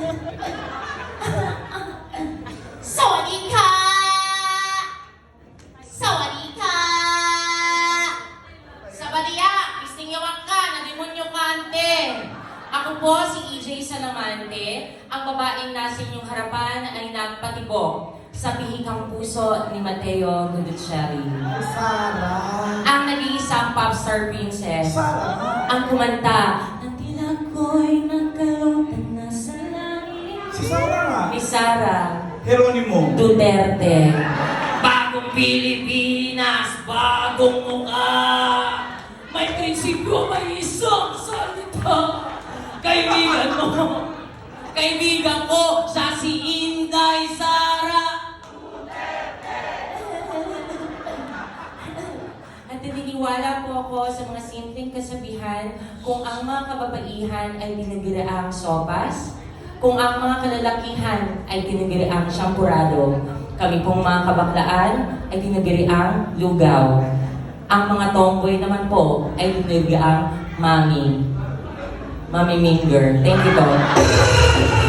สวัสดีค่ะ สวัสดีค่ะ Sa Bariya, istingyawak ka, na kante. Ako po si EJ Salamante. Ang babaeng nasa inyong harapan ay nagpatibok sa pihikang puso ni Mateo Guduccelli. Sarah! Ang nag-iisang pop star princess. Sarah! Ang kumanta ng tila ko'y Si Sarah nga. Ni Sara Geronimo. Duterte. Bagong Pilipinas, bagong mukha. May prinsipyo, may isang salita. Kaibigan mo, kaibigan ko, siya si Inday Sara. At naniniwala po ako sa mga simpleng kasabihan kung ang mga kababaihan ay binibiraang sopas, kung ang mga kalalakihan ay binibiraang syampurado, kami pong mga kabaklaan ay binibiraang lugaw. Ang mga tomboy naman po ay binibiraang mami. Mami Minger. Thank you po.